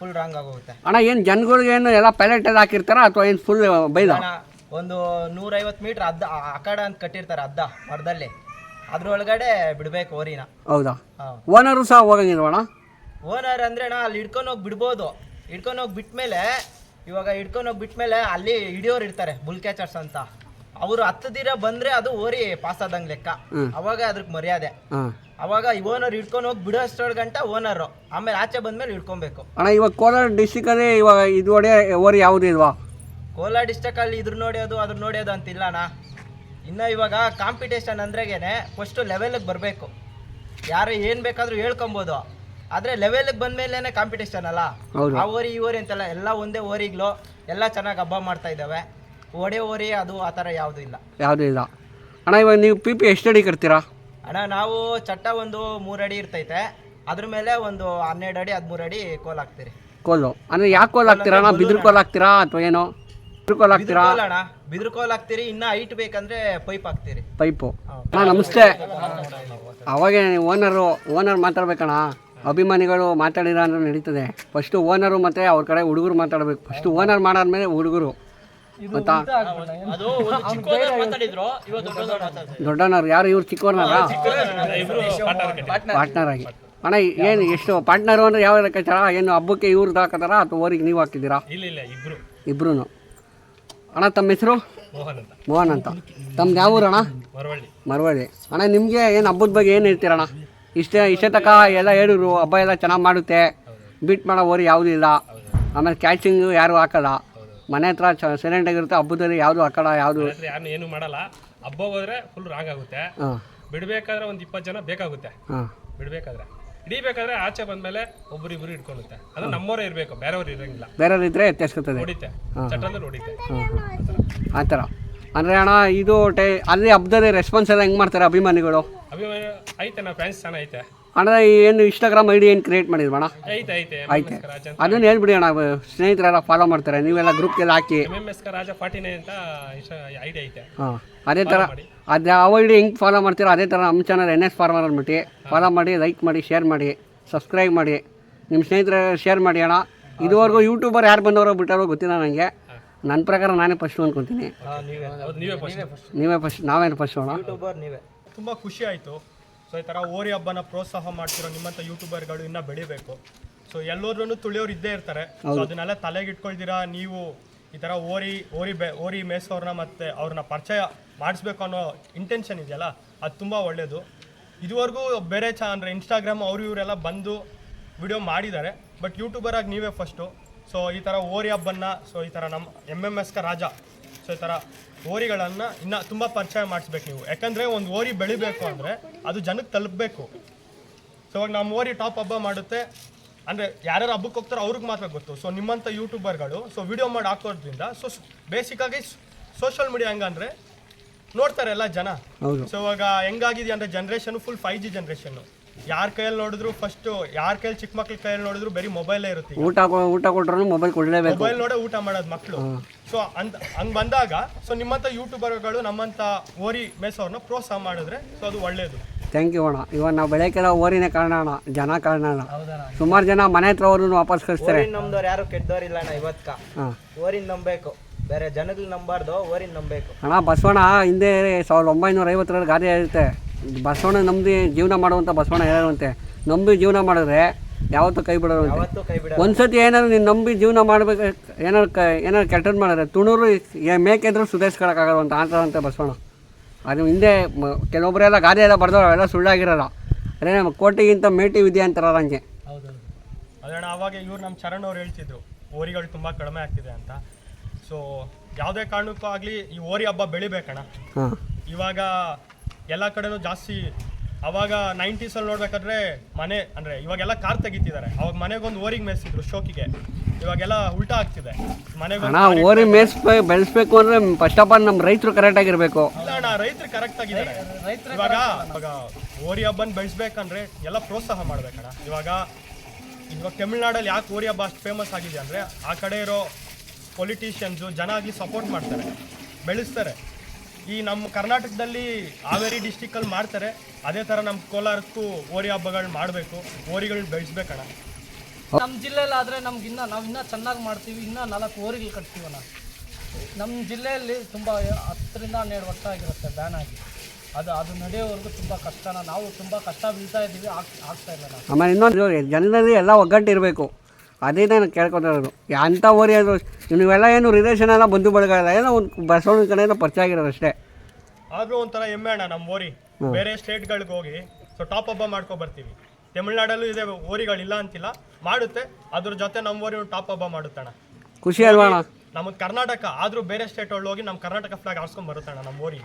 S1: ಫುಲ್ ರಾಂಗ್ ಆಗೋಗುತ್ತೆ.
S2: ಅಣ್ಣ ಏನು ಜನಗಳಿಗೆ ಏನು ಎಲ್ಲ ಪೈಲೆಟ್ ಎಲ್ಲ ಹಾಕಿರ್ತಾರ ಅಥವಾ ಏನು ಫುಲ್ ಬೈದ
S1: ಅಣ್ಣ ಒಂದು ನೂರೈವತ್ತು ಮೀಟ್ರ್ ಅದ್ದ ಅಖಾಡ ಅಂತ ಕಟ್ಟಿರ್ತಾರೆ ಅದ್ದ ಮರದಲ್ಲಿ ಅದ್ರೊಳಗಡೆ ಬಿಡ್ಬೇಕು ಓರಿನ
S2: ಹೌದಾ? ಓನರು ಸಹ ಹೋಗಂಗಿಲ್ವಣ್ಣ
S1: ಓನರ್ ಅಂದ್ರೆ ಅಣ್ಣ ಅಲ್ಲಿ ಹಿಡ್ಕೊಂಡು ಹೋಗಿ ಬಿಡ್ಬೋದು. ಹಿಡ್ಕೊಂಡು ಹೋಗಿ ಬಿಟ್ಮೇಲೆ ಇವಾಗ ಹಿಡ್ಕೊಂಡು ಹೋಗಿ ಬಿಟ್ಮೇಲೆ ಅಲ್ಲಿ ಹಿಡಿಯೋರು ಇರ್ತಾರೆ ಬುಲ್ ಕ್ಯಾಚರ್ಸ್ ಅಂತ. ಅವರು ಹತ್ತದಿರ ಬಂದ್ರೆ ಅದು ಓರಿ ಪಾಸ್ ಆದಂಗೆ ಲೆಕ್ಕ. ಅವಾಗ ಅದಕ್ಕೆ ಮರ್ಯಾದೆ.
S2: ಹಾಂ.
S1: ಅವಾಗ ಈ ಓನರ್ ಹಿಡ್ಕೊಂಡು ಹೋಗಿ ಬಿಡೋ ಅಷ್ಟರ ಗಂಟ ಓನರು ಆಮೇಲೆ ಆಚೆ ಬಂದ್ಮೇಲೆ ಹಿಡ್ಕೊಬೇಕು.
S2: ಅಣ್ಣ ಇವಾಗ ಕೋಲಾರ ಡಿಸ್ಟಿಕಲ್ಲಿ ಇವಾಗ ಇದು ಹೊಡೆ ಓರಿ ಯಾವುದು ಇಲ್ವಾ?
S1: ಕೋಲಾರ ಡಿಸ್ಟಿಕ್ ಅಲ್ಲಿ ಇದ್ರ ನೋಡ್ಯೋದು ಅದ್ರ ನೋಡ್ಯೋದು ಅಂತಿಲ್ಲ ಅಣ್ಣ. ಇನ್ನು ಇವಾಗ ಕಾಂಪಿಟೇಷನ್ ಅಂದ್ರೆಗೇನೆ ಫಸ್ಟು ಲೆವೆಲ್ಗೆ ಬರಬೇಕು. ಯಾರು ಏನು ಬೇಕಾದ್ರೂ ಹೇಳ್ಕೊಬೋದು. ಆದರೆ ಲೆವೆಲ್ಗೆ ಬಂದ್ಮೇಲೆ ಕಾಂಪಿಟೇಷನ್ ಅಲ್ಲ.
S2: ಹೌದು.
S1: ಆ ಓರಿ ಈ ಓರಿ ಅಂತೆಲ್ಲ ಎಲ್ಲ ಒಂದೇ ಓರಿಗಳು ಎಲ್ಲ ಚೆನ್ನಾಗಿ ಹಬ್ಬ ಮಾಡ್ತಾ ಇದ್ದಾವೆ. ಒಡೆ ಓರಿ ಅದು ಆ ಥರ ಯಾವುದೂ ಇಲ್ಲ.
S2: ಯಾವುದೂ ಇಲ್ಲ. ಅಣ್ಣ ಇವಾಗ ನೀವು ಪಿ ಪಿ ಎಷ್ಟು ಅಡಿ ಕಟ್ತೀರಾ?
S1: ಅಣ್ಣ ನಾವು ಚಟ್ಟ ಒಂದು ಮೂರು ಅಡಿ ಇರ್ತೈತೆ. ಅದ್ರ ಮೇಲೆ ಒಂದು ಹನ್ನೆರಡು ಅಡಿ ಹದಿಮೂರು ಅಡಿ ಕೋಲ್ ಹಾಕ್ತೀರಿ.
S2: ಕೋಲು. ಅಂದರೆ ಯಾಕೆ ಕೋಲ್ ಹಾಕ್ತೀರಾ ಅಣ್ಣ? ಬಿದ್ರು ಕೋಲ್ ಹಾಕ್ತೀರಾ ಅಥವಾ ಏನು? ಬಿದಿರು ಕೋಲ್ ಹಾಕ್ತೀರಾ?
S1: ಕೋಲ್ ಅಣ್ಣ ಬಿದಿರು ಕೋಲ್ ಹಾಕ್ತೀರಿ. ಇನ್ನ ಹೈಟ್ ಬೇಕಂದ್ರೆ ಪೈಪ್ ಹಾಕ್ತೀರಿ.
S2: ಪೈಪು. ಅಣ್ಣ ನಮಸ್ತೆ. ಅವಾಗೆ ಓನರು ಓನರ್ ಮಾತಾಡ್ಬೇಕಣ್ಣ. ಅಭಿಮಾನಿಗಳು ಮಾತಾಡಿರ ಅಂದ್ರೆ ನಡೀತದೆ. ಫಸ್ಟು ಓನರು ಮತ್ತು ಅವ್ರ ಕಡೆ ಹುಡುಗರು ಮಾತಾಡಬೇಕು. ಫಸ್ಟು ಓನರ್ ಮಾಡಾದ್ಮೇಲೆ ಹುಡುಗರು. ಗೊತ್ತಾ?
S4: ಆಗ್ಬಿಟ್ಟ.
S2: ದೊಡ್ಡನವ್ರು ಯಾರು? ಇವ್ರು ಚಿಕ್ಕವ್ರನಾರ ಪಾರ್ಟ್ನರ್ ಆಗಿ. ಅಣ್ಣ ಏನು ಎಷ್ಟು ಪಾರ್ಟ್ನರು ಅಂದರೆ ಯಾವ ಲೆಕ್ಕಾಚಾರ ಏನು ಹಬ್ಬಕ್ಕೆ ಇವ್ರದ್ದು ಹಾಕತಾರ ಅಥವಾ ಓರಿಗೆ ನೀವು ಹಾಕಿದ್ದೀರಾ?
S5: ಇಲ್ಲ ಇಲ್ಲ ಇಬ್ರು.
S2: ಇಬ್ರು ಅಣ್ಣ ತಮ್ಮ ಹೆಸರು?
S5: ಮೋಹನ್ ಅಂತ.
S2: ಮೋಹನ್ ಅಂತ. ತಮ್ದು ಯಾವ ಊರಣ್ಣ?
S5: ಮರವಳ್ಳಿ.
S2: ಮರವಳ್ಳಿ. ಅಣ್ಣ ನಿಮಗೆ ಏನು ಹಬ್ಬದ ಬಗ್ಗೆ ಏನು ಹೇಳ್ತೀರಣ್ಣ? ಇಷ್ಟೇ ಇಷ್ಟೇ ತಕ ಎಲ್ಲ ಹೇಳಿದ್ರು ಹಬ್ಬ ಎಲ್ಲ ಚೆನ್ನಾಗಿ ಮಾಡುತ್ತೆ. ಬೀಟ್ ಮಾಡೋ ಓರಿ ಯಾವುದೂ ಇಲ್ಲ. ಆಮೇಲೆ ಕ್ಯಾಚಿಂಗು ಯಾರು ಹಾಕಲ್ಲ. ಮನೆ ಹತ್ರ ಸೈಲೆಂಟ್ ಆಗಿರುತ್ತೆ ಹಬ್ಬದಲ್ಲಿ ಯಾವುದು ಹಾಕಲ್ಲ ಯಾವುದು?
S5: ಯಾರು ಏನು ಮಾಡಲ್ಲ. ಹಬ್ಬ ಹೋದ್ರೆ ಫುಲ್ ರಾಂಗ್ ಆಗುತ್ತೆ. ಬಿಡಬೇಕಾದ್ರೆ ಒಂದು ಇಪ್ಪತ್ತು ಜನ ಬೇಕಾಗುತ್ತೆ. ಬಿಡಬೇಕಾದ್ರೆ. ಹಿಡಿಬೇಕಾದ್ರೆ ಆಚೆ ಬಂದ್ಮೇಲೆ ಒಬ್ರು ಇಬ್ರು ಇಟ್ಕೊಳ್ಳುತ್ತೆ. ಅದು ನಮ್ಮವರೇ ಇರಬೇಕು ಬೇರೆಯವ್ರು ಇರಂಗಿಲ್ಲ.
S2: ಬೇರೆಯವ್ರು ಇದ್ರೆ ಎತ್ತೆಸ್ಕೊತದೆ.
S5: ಹೊಡಿತೆ. ಚಟ್ಟಂದ್ರೆ ಹೊಡಿತೆ.
S2: ಆ ಥರ. ಅಂದರೆ ಅಣ್ಣ ಇದು ಟೈ ಅಲ್ಲಿ ಹಬ್ಬದಲ್ಲಿ ರೆಸ್ಪಾನ್ಸ್ ಎಲ್ಲ ಹೆಂಗೆ ಮಾಡ್ತಾರೆ ಅಭಿಮಾನಿಗಳು?
S5: ಅಭಿಮಾನಿ ಐತೆ ನಾವು ಫ್ಯಾನ್ಸ್ ಚೆನ್ನಾಗಿ ಐತೆ.
S2: ಅಣ್ಣ ಏನು ಇನ್ಸ್ಟಾಗ್ರಾಮ್ ಐ ಡಿ ಏನು ಕ್ರಿಯೇಟ್ ಮಾಡಿದ್ವಿ
S5: ಅಣ್ಣ? ಐತೆ
S2: ಅದನ್ನು ಹೇಳ್ಬಿಡಿ ಅಣ್ಣ ಸ್ನೇಹಿತರೆಲ್ಲ ಫಾಲೋ ಮಾಡ್ತಾರೆ ನೀವೆಲ್ಲ ಗ್ರೂಪ್ಗೆಲ್ಲ ಹಾಕಿ. ಹಾಂ ಅದೇ ಥರ ಅದೇ ಯಾವ ಐ ಡಿ ಹೆಂಗೆ ಫಾಲೋ ಮಾಡ್ತೀರೋ ಅದೇ ಥರ ನಮ್ಮ ಚಾನಲ್ ಎನ್ ಎಸ್ ಫಾರ್ಮರ್ ಅಂದ್ಬಿಟ್ಟು ಫಾಲೋ ಮಾಡಿ ಲೈಕ್ ಮಾಡಿ ಶೇರ್ ಮಾಡಿ ಸಬ್ಸ್ಕ್ರೈಬ್ ಮಾಡಿ. ನಿಮ್ಮ ಸ್ನೇಹಿತರ ಶೇರ್ ಮಾಡಿ ಅಣ್ಣ. ಇದುವರೆಗೂ ಯೂಟ್ಯೂಬರ್ ಯಾರು ಬಂದವರೋ ಬಿಟ್ಟಾರೋ ಗೊತ್ತಿಲ್ಲ ನನಗೆ ನನ್ನ ಪ್ರಕಾರ ನಾನೇ ಫಸ್ಟು ಅಂದ್ಕೊತೀನಿ
S1: ಹಾ, ನೀವೇ.
S5: ಫಸ್ಟ್
S2: ನೀವೇ ಫಸ್ಟ್ ನಾವೇನು ಫಸ್ಟ್ ಅಣ್ಣ?
S1: ಯೂಟ್ಯೂಬರ್ ನೀವೇ.
S6: ತುಂಬ ಖುಷಿ ಆಯಿತು. ಸೊ ಈ ಥರ ಓರಿ ಹಬ್ಬನ ಪ್ರೋತ್ಸಾಹ ಮಾಡ್ತಿರೋ ನಿಮ್ಮಂಥ ಯೂಟ್ಯೂಬರ್ಗಳು ಇನ್ನೂ ಬೆಳಿಬೇಕು. ಸೊ ಎಲ್ಲೋದ್ರೂ ತುಳಿಯೋರು ಇದ್ದೇ ಇರ್ತಾರೆ. ಸೊ ಅದನ್ನೆಲ್ಲ ತಲೆಗೆ ಇಟ್ಕೊಳ್ತೀರಾ? ನೀವು ಈ ಥರ ಓರಿ ಓರಿ ಬೆ ಓರಿ ಮೇಯ್ಸೋರ್ನ ಮತ್ತು ಅವ್ರನ್ನ ಪರಿಚಯ ಮಾಡಿಸ್ಬೇಕು ಅನ್ನೋ ಇಂಟೆನ್ಷನ್ ಇದೆಯಲ್ಲ ಅದು ತುಂಬ ಒಳ್ಳೆಯದು ಇದುವರೆಗೂ ಬೇರೆ ಚ ಅಂದರೆ ಇನ್ಸ್ಟಾಗ್ರಾಮ್ ಅವರು ಇವರೆಲ್ಲ ಬಂದು ವಿಡಿಯೋ ಮಾಡಿದ್ದಾರೆ. ಬಟ್ ಯೂಟ್ಯೂಬರ್ ಆಗಿ ನೀವೇ ಫಸ್ಟು ಸೊ ಈ ಥರ ಓರಿ ಹಬ್ಬನ ಸೊ ಈ ಥರ ನಮ್ಮ ಎಂ ಎಂ ಎಸ್ ಕ ರಾಜ. ಸೊ ಈ ಥರ ಓರಿಗಳನ್ನು ಇನ್ನು ತುಂಬ ಪರಿಚಯ ಮಾಡಿಸ್ಬೇಕು ನೀವು. ಯಾಕಂದರೆ ಒಂದು ಓರಿ ಬೆಳಿಬೇಕು ಅಂದರೆ ಅದು ಜನಕ್ಕೆ ತಲುಪಬೇಕು. ಸೊ ಇವಾಗ ನಮ್ಮ ಓರಿ ಟಾಪ್ ಹಬ್ಬ ಮಾಡುತ್ತೆ. ಅಂದರೆ ಯಾರ್ಯಾರು ಹಬ್ಬಕ್ಕೆ ಹೋಗ್ತಾರೋ ಅವ್ರಿಗೆ ಮಾತ್ರ ಗೊತ್ತು. ಸೊ ನಿಮ್ಮಂಥ ಯೂಟ್ಯೂಬರ್ಗಳು ಸೊ ವಿಡಿಯೋ ಮಾಡಿ ಹಾಕೋದ್ರಿಂದ ಸೊ ಬೇಸಿಕ್ಕಾಗಿ ಸೋಷಿಯಲ್ ಮೀಡಿಯಾ ಹೆಂಗಂದ್ರೆ ನೋಡ್ತಾರೆ ಎಲ್ಲ ಜನ. ಸೊ ಇವಾಗ ಹೆಂಗಾಗಿದೆ ಅಂದರೆ ಜನ್ರೇಷನ್ ಫುಲ್ ಫೈವ್ ಜಿ ಜನ್ರೇಷನ್ನು ಯಾರ ಕೈಯಲ್ಲಿ ನೋಡಿದ್ರು ಫಸ್ಟ್ ಯಾರ ಕೈಯಲ್ಲಿ ಚಿಕ್ಕ ಮಕ್ಳ ಕೈಯಲ್ಲಿ ನೋಡಿದ್ರು ಬರೀ ಮೊಬೈಲೇ ಇರುತ್ತೆ
S2: ಊಟ ಕೊ- ಊಟ ಕೊಟ್ರು ಮೊಬೈಲ್ ಕೊಡಲೇಬೇಕು.
S6: ಮೊಬೈಲ್ ನೋಡೇ ಊಟ ಮಾಡೋದು ಮಕ್ಕಳು ಸೊ ಅಂತ ಹಂಗ್ ಬಂದಾಗ ಸೊ ನಿಮ್ಮಂತ ಯೂಟ್ಯೂಬರ್ಗಳು ನಮ್ಮಂತ ಓರಿ ಮೇಸೋರ್ನ ಪ್ರೋತ್ಸಾಹ ಮಾಡಿದ್ರೆ ಸೊ ಅದು ಒಳ್ಳೇದು.
S2: ಥ್ಯಾಂಕ್ ಯು ಅಣ್ಣ. ಇವಾಗ ನಾವು ಬೆಳಕೆಲ್ಲ ಓರಿನೇ ಕಾರಣ ಅಣ್ಣ ಜನ ಕಾರಣ ಅಣ್ಣ. ಸುಮಾರು ಜನ ಮನೆ ಹತ್ರ ಅವ್ರನ್ನ ವಾಪಸ್ ಕಳಿಸ್ತಾರೆ.
S1: ಓರಿನ್ ನಮ್ದವ್ರು ಯಾರು ಕೆಟ್ಟದವ್ರಿಲ್ಲ ಅಣ್ಣ ಇವತ್ಕ.
S2: ಹಾಂ.
S1: ಓರಿನ್ ನಂಬೇಕು ಬೇರೆ ಜನಗಳು ನಂಬಾರ್ದು ಓರಿನ ನಂಬೇಕು
S2: ಅಣ್ಣ ಬಸವಣ್ಣ ಹಿಂದೆ ಸಾವಿರದ ಒಂಬೈನೂರ ಐವತ್ತರಲ್ಲಿ ಗಾದೆ ಇರುತ್ತೆ ಬಸವಣ್ಣ ನಂಬಿ ಜೀವನ ಮಾಡುವಂಥ ಬಸವಣ್ಣ ಹೇಳುವಂತೆ ನಂಬಿ ಜೀವನ ಮಾಡಿದ್ರೆ ಯಾವತ್ತೂ ಕೈ
S1: ಬಿಡೋರು ಬಿಡ
S2: ಒಂದ್ಸತಿ ಏನಾದ್ರು ನೀನು ನಂಬಿ ಜೀವನ ಮಾಡಬೇಕು ಏನಾರು ಕ ಏನಾರು ಕೆಟ್ಟದ್ದು ಮಾಡಿದ್ರೆ ತುಣೂರು ಅಂದ್ರೆ ಸುಧಾರಿಸ್ಕೊಳಕ್ಕಾಗಲ್ಲ ಅಂತ ಅಂತಾರಂತೆ ಬಸವಣ್ಣ. ಅದು ಹಿಂದೆ ಕೆಲವೊಬ್ಬರೆಲ್ಲ ಗಾದೆ ಎಲ್ಲ ಬರೆದವ್ರು ಅವೆಲ್ಲ ಸುಳ್ಳಾಗಿರಲ್ಲ. ಅದೇ ನಮ್ಮ ಕೋಟೆಗಿಂತ ಮೇಟಿ ವಿದ್ಯೆ ಅಂತಾರಲ್ಲ ಹಂಗೆ.
S6: ಅದನ್ನ ಅವಾಗ ಇವ್ರು ನಮ್ಮ ಚರಣ್ ಅವ್ರು ಹೇಳ್ತಿದ್ರು ಓರಿಗಳು ತುಂಬ ಕಡಿಮೆ ಆಗ್ತಿದೆ ಅಂತ. ಸೊ ಯಾವುದೇ ಕಾರಣಕ್ಕೂ ಆಗಲಿ ಈ ಓರಿ ಹಬ್ಬ ಬೆಳಿಬೇಕಣ್ಣ.
S2: ಹಾಂ.
S6: ಇವಾಗ ಎಲ್ಲ ಕಡೆನೂ ಜಾಸ್ತಿ ಅವಾಗ ನೈಂಟೀಸಲ್ಲಿ ನೋಡ್ಬೇಕಾದ್ರೆ ಮನೆ ಅಂದರೆ ಇವಾಗೆಲ್ಲ ಕಾರ್ ತೆಗಿತಿದ್ದಾರೆ. ಅವಾಗ ಮನೆಗೊಂದು ಓರಿಗೆ ಮೇಯಿಸಿದ್ರು ಶೋಕಿಗೆ. ಇವಾಗೆಲ್ಲ ಉಲ್ಟಾ ಆಗ್ತಿದೆ. ಮನೆಗೆ
S2: ಅಣ್ಣ ಓರಿ ಮೇಸ್ ಬೆಳೆಸ್ಬೇಕು ಅಂದ್ರೆ ಫಸ್ಟ್ ಆಫ್ ಆಲ್ ನಮ್ಮ ರೈತರು ಕರೆಕ್ಟಾಗಿರಬೇಕು
S6: ಇಲ್ಲ ಅಣ್ಣ ರೈತರು ಕರೆಕ್ಟ್ ಆಗಿದ್ದಾರೆ. ಇವಾಗ ಇವಾಗ ಓರಿ ಹಬ್ಬನ ಬೆಳೆಸ್ಬೇಕಂದ್ರೆ ಎಲ್ಲ ಪ್ರೋತ್ಸಾಹ ಮಾಡ್ಬೇಕಣ್ಣ. ಇವಾಗ ಇವಾಗ ತಮಿಳ್ನಾಡಲ್ಲಿ ಯಾಕೆ ಓರಿ ಹಬ್ಬ ಅಷ್ಟು ಫೇಮಸ್ ಆಗಿದೆ ಅಂದರೆ ಆ ಕಡೆ ಇರೋ ಪೊಲಿಟಿಷಿಯನ್ಸು ಜನ ಆಗಲಿ ಸಪೋರ್ಟ್ ಮಾಡ್ತಾರೆ. ಬೆಳೆಸ್ತಾರೆ. ಈ ನಮ್ಮ ಕರ್ನಾಟಕದಲ್ಲಿ ಹಾವೇರಿ ಡಿಸ್ಟಿಕಲ್ಲಿ ಮಾಡ್ತಾರೆ. ಅದೇ ಥರ ನಮ್ಮ ಕೋಲಾರಕ್ಕೂ ಹೋರಿ ಹಬ್ಬಗಳು ಮಾಡಬೇಕು. ಹೋರಿಗಳನ್ನ ಬೆಳೆಸ್ಬೇಕಣ್ಣ.
S4: ನಮ್ಮ ಜಿಲ್ಲೆಯಲ್ಲಿ ಆದರೆ ನಮ್ಗೆ ಇನ್ನೂ ನಾವು ಇನ್ನೂ ಚೆನ್ನಾಗಿ ಮಾಡ್ತೀವಿ. ಇನ್ನೂ ನಾಲ್ಕು ಓರಿಗಳು ಕಟ್ತೀವಣ್ಣ. ನಮ್ಮ ಜಿಲ್ಲೆಯಲ್ಲಿ ತುಂಬ ಹತ್ತರಿಂದ ಹನ್ನೆರಡು ವರ್ಷ ಆಗಿರುತ್ತೆ ಬ್ಯಾನ್ ಆಗಿ. ಅದು ಅದು ನಡೆಯೋವರೆಗೂ ತುಂಬ ಕಷ್ಟನ ನಾವು ತುಂಬ ಕಷ್ಟ ಬೀಳ್ತಾ ಇದ್ದೀವಿ. ಆಗ್ ಆಗ್ತಾ ಇಲ್ಲ ನಾವು.
S2: ಆಮೇಲೆ ಇನ್ನೊಂದು ಜನರಲ್ಲಿ ಎಲ್ಲ ಒಗ್ಗಟ್ಟು ಇರಬೇಕು ಅದೇ ನಾನು ಕೇಳ್ಕೊತಾ ಇರೋದು ಅಂಥ ಓರಿ ಆದರೂ ನೀವೆಲ್ಲ ಏನು ರಿಲೇಷನ್ ಎಲ್ಲ ಬಂದು ಬಳಗಲ್ಲ ಏನೋ ಒಂದು ಬಸವಣ್ಣ ಕಡೆಯಿಂದ ಪರಿಚಯ ಆಗಿರೋದು ಅಷ್ಟೇ.
S6: ಆದ್ರೂ ಒಂಥರ ಹೆಮ್ಮೆ ಅಣ್ಣ ನಮ್ಮ ಓರಿ. ಬೇರೆ ಸ್ಟೇಟ್ಗಳಿಗೆ ಹೋಗಿ ಸೊ ಟಾಪ್ ಅಪ್ ಮಾಡ್ಕೊ ಬರ್ತೀವಿ. ತಮಿಳ್ನಾಡಲ್ಲೂ ಇದೆ ಓರಿಗಳಿಲ್ಲ ಅಂತಿಲ್ಲ ಮಾಡುತ್ತೆ. ಅದ್ರ ಜೊತೆ ನಮ್ಮ ಓರಿ ಟಾಪ್ ಅಪ್ ಮಾಡುತ್ತಣ್ಣ
S2: ಖುಷಿ ಅಲ್ವಾ
S6: ನಮ್ಮ ಕರ್ನಾಟಕ ಆದ್ರೂ ಬೇರೆ ಸ್ಟೇಟ್ ಒಳಗೆ ಹೋಗಿ ನಮ್ಮ ಕರ್ನಾಟಕ ಫ್ಲಾಗ್ ಹಾಕ್ಸ್ಕೊಂಡು ಬರುತ್ತಣ್ಣ ನಮ್ಮ ಓರಿ.